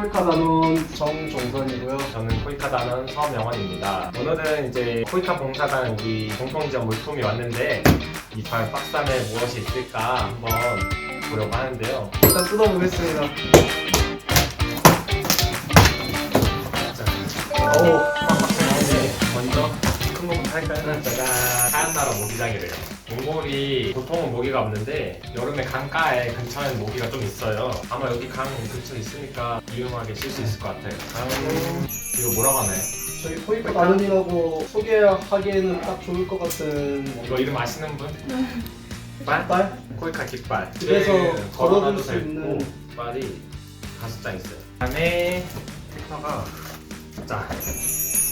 코이카 단원 정종선이고요. 저는 코이카단원 서명원입니다. 오늘은 이제 코이카 봉사단 우리 공통지원 물품이 왔는데 이 과연 박스 안에 무엇이 있을까 한번 보려고 하는데요. 일단 뜯어보겠습니다. 자, 오, 빡빡한데 먼저 큰 거부터 할까요? 짜잔, 하얀 나라 모기장이래요. 몽골이 보통은 모기가 없는데 여름에 강가에 근처에 모기가 좀 있어요. 아마 여기 강 근처에 있으니까 유용하게 쓸 수 있을 것 같아요. 다음 이거 뭐라고 하나요? 저희 코이카 단원이라고 소개하기에는 딱 좋을 것 같은 이거 이름 아시는 분? 깃발? 빨? 코이카 깃발. 집에서 네, 걸어둘 걸어놔도 수 되고 있는 깃발이 다섯 장 있어요. 그다음에 필터가 자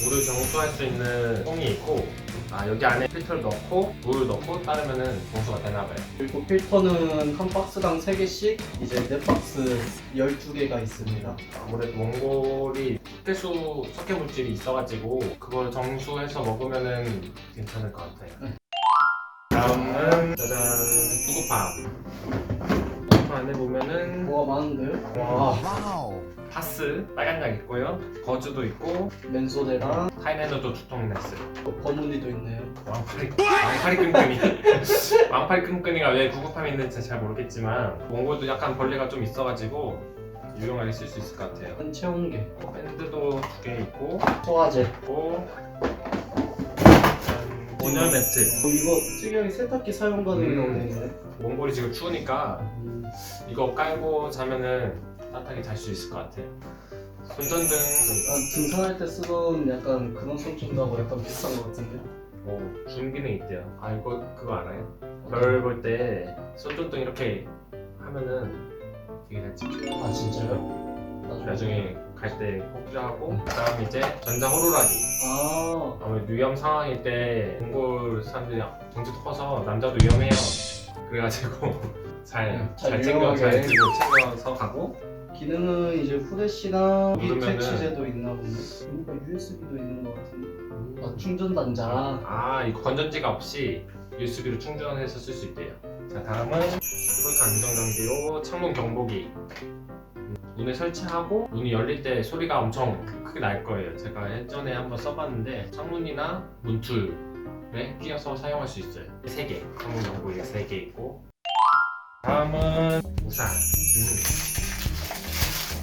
물을 정수할 수 있는 통이 있고 아 여기 안에 필터를 넣고 물을 넣고 따르면은 정수가 되나 봐요. 그리고 필터는 한 박스당 3개씩 이제 네 박스 12개가 있습니다. 아무래도 몽골이 특수 석회 물질이 있어가지고 그걸 정수해서 먹으면은 괜찮을 것 같아요. 다음은 짜잔 구구팜. 안에 보면은 뭐가 많은데요? 와 파스 빨간 약 있고요. 거즈도 있고 맨소데랑 타이네너도 두 통이나 있어요. 버무리도 있네요. 왕파리 왕파리 끈끈이 왕파리 끈끈이가 왜 구급함이 있는지 잘 모르겠지만 몽골도 약간 벌레가 좀 있어가지고 유용하게 쓸 수 있을 것 같아요. 한 체온계, 밴드도 두 개 있고 소화제. 있고 짠, 온열 매트 어, 이거 특이하게 세탁기 사용 가능이라고 음. 되어 있네. 몽골이 지금 추우니까 음, 이거 깔고 자면은 따뜻하게 잘 수 있을 것 같아요. 손전등 약간 등산할 때 쓰던 약간 그런 손전등하고 약간 비슷한 것 같은데. 오, 줌 기능 있대요. 아 이거 그거 알아요? 별 볼 때 손전등 이렇게 하면은 되게 잘 찍혀요. 아 진짜요? 나중에. 갈때꼭 필요하고 그다음 이제 전자 호루라기. 아 아무래도 위험 상황일 때 몽골 사람들이 덩치도 커서 남자도 위험해요. 그래가지고 잘 음, 잘잘 챙겨 잘 유용하게. 챙겨 챙겨서 가고 기능은 이제 후레쉬랑 누르면은- 비퇴치제도 있나 보네. 뭔가 USB도 있는 것 같은데. 아 충전 단자. 아 이거 건전지가 없이 USB로 충전해서 쓸 수 있대요. 자 다음은 폴카 안정 장비로 창문 경보기. 음, 문에 설치하고 문이 열릴 때 소리가 엄청 크게 날 거예요. 제가 예전에 한번 써봤는데 창문이나 문틀에 끼워서 사용할 수 있어요. 세 개. 창문 경보기가 세개 있고. 다음은 우산. 음,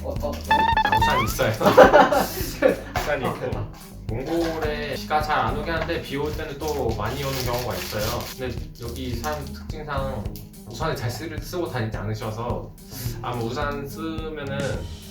어, 어, 어. 아, 우산 있어요. 우산이 있고. 몽골에 비가 잘 안 오게 하는데 비 올 때는 또 많이 오는 경우가 있어요. 근데 여기 사람 특징상 우산을 잘 쓰, 쓰고 다니지 않으셔서 아마 우산 쓰면은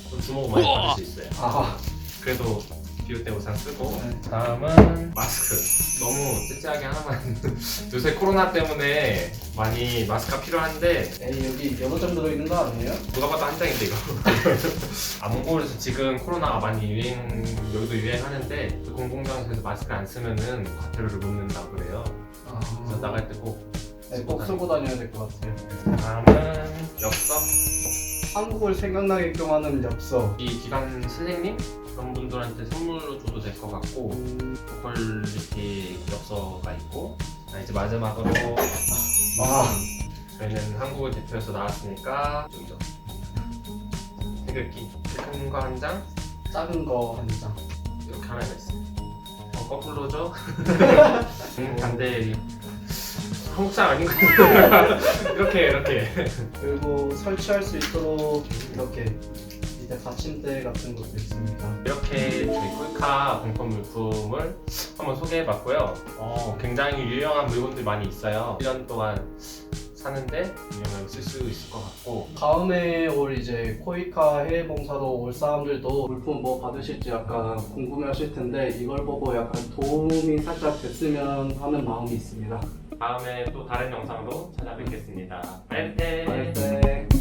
좀 주목 많이 받을 수 있어요. 아, 그래도 비올 때 우산 쓰고 네. 다음은 마스크. 너무 찌찌하게 하나만 요새 코로나 때문에 많이 마스크가 필요한데 에이 여기 여러 장 들어 있는 거 아니에요? 누가 봐도 한 장인데 이거. 아 몽골에서 지금 코로나가 많이 유행 여기도 유행하는데 그 공공장소에서 마스크 안 쓰면은 과태료를 묻는다 그래요. 그래서 아, 나갈 때 꼭 네, 꼭 쓰고 다녀야 될 것 같아요. 다음은 엽서. 한국을 생각나게끔 하는 엽서. 이 기관 선생님 그런 분들한테 선물로 줘도 될 것 같고 음, 고퀄리티 엽서가 있고 자, 이제 마지막으로 아, 저희는 한국을 대표해서 나왔으니까 여기죠. 태극기 큰거 한 장, 작은 거 한 장. 이렇게 하나 있어요. 어, 거꾸로죠? 음, 반대 한국 사람 아닌가? 이렇게 이렇게 그리고 설치할 수 있도록 이렇게 이제 받침대 같은 것도 있습니다. 이렇게 저희 꿀카 공통 물품을 한번 소개해봤고요. 어, 굉장히 유용한 물건들이 많이 있어요. 1년 동안 사는데 유용하게 쓸 수 있을 것 같고 다음에 올 이제 코이카 해외 봉사로 올 사람들도 물품 뭐 받으실지 약간 궁금해 하실 텐데 이걸 보고 약간 도움이 살짝 됐으면 하는 마음이 있습니다. 다음에 또 다른 영상으로 찾아뵙겠습니다. 빠이빠이.